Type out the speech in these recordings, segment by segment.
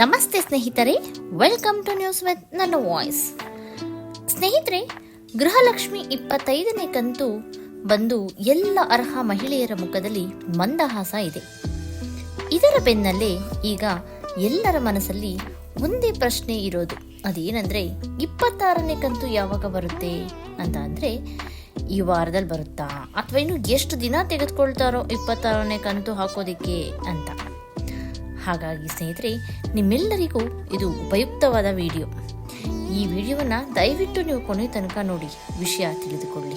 ನಮಸ್ತೆ ಸ್ನೇಹಿತರೆ welcome to news with ನನ್ನ ವಾಯ್ಸ್ ಸ್ನೇಹಿತರೆ, ಗೃಹಲಕ್ಷ್ಮಿ ಇಪ್ಪತ್ತೈದನೇ ಕಂತು ಬಂದು ಎಲ್ಲ ಅರ್ಹ ಮಹಿಳೆಯರ ಮುಖದಲ್ಲಿ ಮಂದಹಾಸ ಇದೆ. ಇದರ ಬೆನ್ನಲ್ಲೇ ಈಗ ಎಲ್ಲರ ಮನಸ್ಸಲ್ಲಿ ಒಂದೇ ಪ್ರಶ್ನೆ ಇರೋದು. ಅದೇನಂದ್ರೆ, ಇಪ್ಪತ್ತಾರನೇ ಕಂತು ಯಾವಾಗ ಬರುತ್ತೆ ಅಂತ ಅಂದ್ರೆ, ಈ ವಾರದಲ್ಲಿ ಬರುತ್ತಾ? ಅಥವಾ ಇನ್ನು ಎಷ್ಟು ದಿನ ತೆಗೆದುಕೊಳ್ತಾರೋ ಇಪ್ಪತ್ತಾರನೇ ಕಂತು ಹಾಕೋದಿಕ್ಕೆ ಅಂತ. ಹಾಗಾಗಿ ಸ್ನೇಹಿತರೆ, ನಿಮ್ಮೆಲ್ಲರಿಗೂ ಇದು ಉಪಯುಕ್ತವಾದ ವಿಡಿಯೋ. ಈ ವಿಡಿಯೋವನ್ನು ದಯವಿಟ್ಟು ನೀವು ಕೊನೆ ತನಕ ನೋಡಿ, ವಿಷಯ ತಿಳಿದುಕೊಳ್ಳಿ.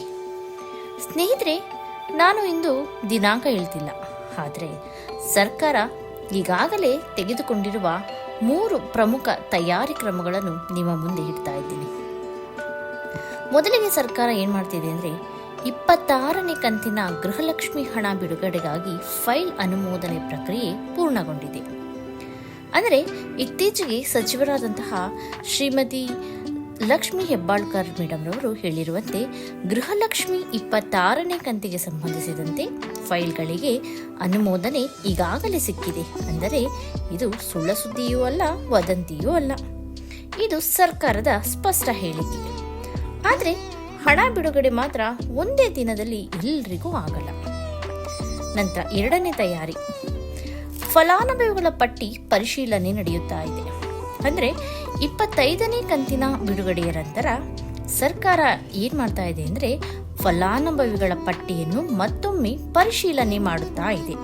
ಸ್ನೇಹಿತರೆ, ನಾನು ಇಂದು ದಿನಾಂಕ ಹೇಳ್ತಿಲ್ಲ. ಆದರೆ, ಸರ್ಕಾರ ಈಗಾಗಲೇ ತೆಗೆದುಕೊಂಡಿರುವ ಮೂರು ಪ್ರಮುಖ ತಯಾರಿ ಕ್ರಮಗಳನ್ನು ನಿಮ್ಮ ಮುಂದೆ ಇಡ್ತಾ ಇದ್ದೀನಿ. ಮೊದಲಿಗೆ ಸರ್ಕಾರ ಏನು ಮಾಡ್ತಿದೆ ಅಂದರೆ, ಇಪ್ಪತ್ತಾರನೇ ಕಂತಿನ ಗೃಹಲಕ್ಷ್ಮಿ ಹಣ ಬಿಡುಗಡೆಗಾಗಿ ಫೈಲ್ ಅನುಮೋದನೆ ಪ್ರಕ್ರಿಯೆ ಪೂರ್ಣಗೊಂಡಿದೆ. ಅಂದರೆ ಇತ್ತೀಚೆಗೆ ಸಚಿವರಾದಂತಹ ಶ್ರೀಮತಿ ಲಕ್ಷ್ಮಿ ಹೆಬ್ಬಾಳ್ಕರ್ ಮೇಡಮ್ರವರು ಹೇಳಿರುವಂತೆ ಗೃಹಲಕ್ಷ್ಮಿ ಇಪ್ಪತ್ತಾರನೇ ಕಂತಿಗೆ ಸಂಬಂಧಿಸಿದಂತೆ ಫೈಲ್ಗಳಿಗೆ ಅನುಮೋದನೆ ಈಗಾಗಲೇ ಸಿಕ್ಕಿದೆ. ಅಂದರೆ ಇದು ಸುಳ್ಳ ಸುದ್ದಿಯೂ ಅಲ್ಲ, ವದಂತಿಯೂ ಅಲ್ಲ. ಇದು ಸರ್ಕಾರದ ಸ್ಪಷ್ಟ ಹೇಳಿಕೆ. ಆದರೆ ಹಣ ಬಿಡುಗಡೆ ಮಾತ್ರ ಒಂದೇ ದಿನದಲ್ಲಿ ಎಲ್ಲರಿಗೂ ಆಗಲ್ಲ. ನಂತರ ಎರಡನೇ ತಯಾರಿ. ಫಲಾನುಭವಿಗಳ ಪಟ್ಟಿ ಪರಿಶೀಲನೆ ನಡೆಯುತ್ತಾ ಇದೆ. ಅಂದರೆ ಇಪ್ಪತ್ತೈದನೇ ಕಂತಿನ ಬಿಡುಗಡೆಯ ನಂತರ ಸರ್ಕಾರ ಏನು ಮಾಡ್ತಾ ಇದೆ ಅಂದರೆ ಫಲಾನುಭವಿಗಳ ಪಟ್ಟಿಯನ್ನು ಮತ್ತೊಮ್ಮೆ ಪರಿಶೀಲನೆ ಮಾಡುತ್ತಾ ಇದೆ.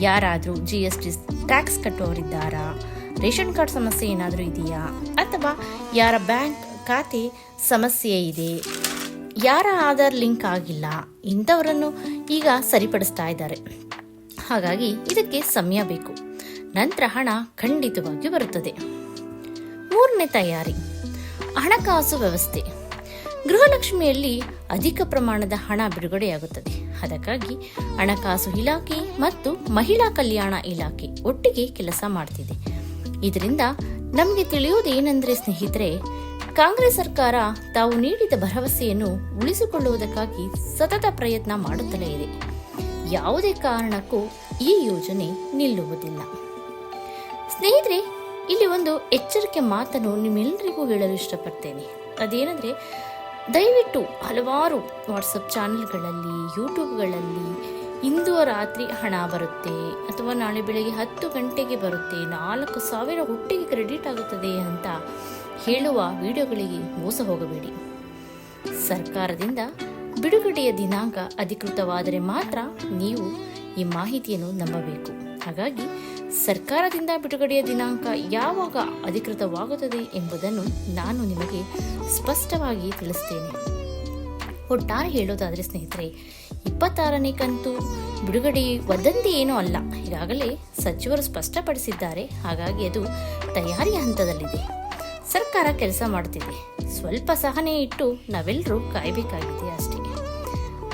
ಯಾರಾದರೂ ಜಿ ಎಸ್ ಟಿ ಟ್ಯಾಕ್ಸ್ ಕಟ್ಟುವವರಿದ್ದಾರಾ? ರೇಷನ್ ಕಾರ್ಡ್ ಸಮಸ್ಯೆ ಏನಾದರೂ ಇದೆಯಾ? ಅಥವಾ ಯಾರ ಬ್ಯಾಂಕ್ ಖಾತೆ ಸಮಸ್ಯೆ ಇದೆ? ಯಾರ ಆಧಾರ್ ಲಿಂಕ್ ಆಗಿಲ್ಲ? ಇಂಥವರನ್ನು ಈಗ ಸರಿಪಡಿಸ್ತಾ ಇದ್ದಾರೆ. ಹಾಗಾಗಿ ಇದಕ್ಕೆ ಸಮಯ ಬೇಕು. ನಂತರ ಹಣ ಖಂಡಿತವಾಗಿ ಬರುತ್ತದೆ. ಮೂರನೇ ತಯಾರಿ. ಹಣಕಾಸು ವ್ಯವಸ್ಥೆ. ಗೃಹಲಕ್ಷ್ಮಿಯಲ್ಲಿ ಅಧಿಕ ಪ್ರಮಾಣದ ಹಣ ಬಿಡುಗಡೆಯಾಗುತ್ತದೆ. ಅದಕ್ಕಾಗಿ ಹಣಕಾಸು ಇಲಾಖೆ ಮತ್ತು ಮಹಿಳಾ ಕಲ್ಯಾಣ ಇಲಾಖೆ ಒಟ್ಟಿಗೆ ಕೆಲಸ ಮಾಡ್ತಿದೆ. ಇದರಿಂದ ನಮಗೆ ತಿಳಿಯುವುದೇನೆಂದರೆ ಸ್ನೇಹಿತರೆ, ಕಾಂಗ್ರೆಸ್ ಸರ್ಕಾರ ತಾವು ನೀಡಿದ ಭರವಸೆಯನ್ನು ಉಳಿಸಿಕೊಳ್ಳುವುದಕ್ಕಾಗಿ ಸತತ ಪ್ರಯತ್ನ ಮಾಡುತ್ತಲೇ ಇದೆ. ಯಾವುದೇ ಕಾರಣಕ್ಕೂ ಈ ಯೋಜನೆ ನಿಲ್ಲುವುದಿಲ್ಲ. ಸ್ನೇಹಿತರೆ, ಇಲ್ಲಿ ಒಂದು ಎಚ್ಚರಿಕೆ ಮಾತನ್ನು ನಿಮ್ಮೆಲ್ಲರಿಗೂ ಹೇಳಲು ಇಷ್ಟಪಡ್ತೇನೆ. ಅದೇನೆಂದರೆ, ದಯವಿಟ್ಟು ಹಲವಾರು ವಾಟ್ಸಪ್ ಚಾನೆಲ್ಗಳಲ್ಲಿ ಯೂಟ್ಯೂಬ್ಗಳಲ್ಲಿ ಇಂದು ರಾತ್ರಿ ಹಣ ಬರುತ್ತೆ ಅಥವಾ ನಾಳೆ ಬೆಳಗ್ಗೆ ಹತ್ತು ಗಂಟೆಗೆ ಬರುತ್ತೆ, ನಾಲ್ಕು ಸಾವಿರ ಒಟ್ಟಿಗೆ ಕ್ರೆಡಿಟ್ ಆಗುತ್ತದೆ ಅಂತ ಹೇಳುವ ವಿಡಿಯೋಗಳಿಗೆ ಮೋಸ ಹೋಗಬೇಡಿ. ಸರ್ಕಾರದಿಂದ ಬಿಡುಗಡೆಯ ದಿನಾಂಕ ಅಧಿಕೃತವಾದರೆ ಮಾತ್ರ ನೀವು ಈ ಮಾಹಿತಿಯನ್ನು ನಂಬಬೇಕು. ಹಾಗಾಗಿ ಸರ್ಕಾರದಿಂದ ಬಿಡುಗಡೆಯ ದಿನಾಂಕ ಯಾವಾಗ ಅಧಿಕೃತವಾಗುತ್ತದೆ ಎಂಬುದನ್ನು ನಾನು ನಿಮಗೆ ಸ್ಪಷ್ಟವಾಗಿ ತಿಳಿಸ್ತೇನೆ. ಒಟ್ಟಾರೆ ಹೇಳೋದಾದರೆ ಸ್ನೇಹಿತರೆ, ಇಪ್ಪತ್ತಾರನೇ ಕಂತು ಬಿಡುಗಡೆ ವದಂತಿ ಏನೂ ಅಲ್ಲ. ಈಗಾಗಲೇ ಸಚಿವರು ಸ್ಪಷ್ಟಪಡಿಸಿದ್ದಾರೆ. ಹಾಗಾಗಿ ಅದು ತಯಾರಿಯ ಹಂತದಲ್ಲಿದೆ. ಸರ್ಕಾರ ಕೆಲಸ ಮಾಡುತ್ತಿದೆ. ಸ್ವಲ್ಪ ಸಹನೆ ಇಟ್ಟು ನಾವೆಲ್ಲರೂ ಕಾಯಬೇಕಾಗಿದೆ ಅಷ್ಟೇ.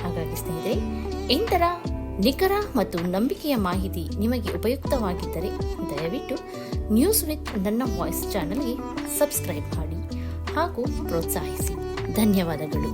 ಹಾಗಾಗಿ ಸ್ನೇಹಿತರೆ ಇಂತರ ನಿಖರ ಮತ್ತು ನಂಬಿಕೆಯ ಮಾಹಿತಿ ನಿಮಗೆ ಉಪಯುಕ್ತವಾಗಿದ್ದರೆ ದಯವಿಟ್ಟು ನ್ಯೂಸ್ ವಿತ್ ನನ್ನ ವಾಯ್ಸ್ ಚಾನಲ್ಗೆ ಸಬ್ಸ್ಕ್ರೈಬ್ ಮಾಡಿ ಹಾಗೂ ಪ್ರೋತ್ಸಾಹಿಸಿ. ಧನ್ಯವಾದಗಳು.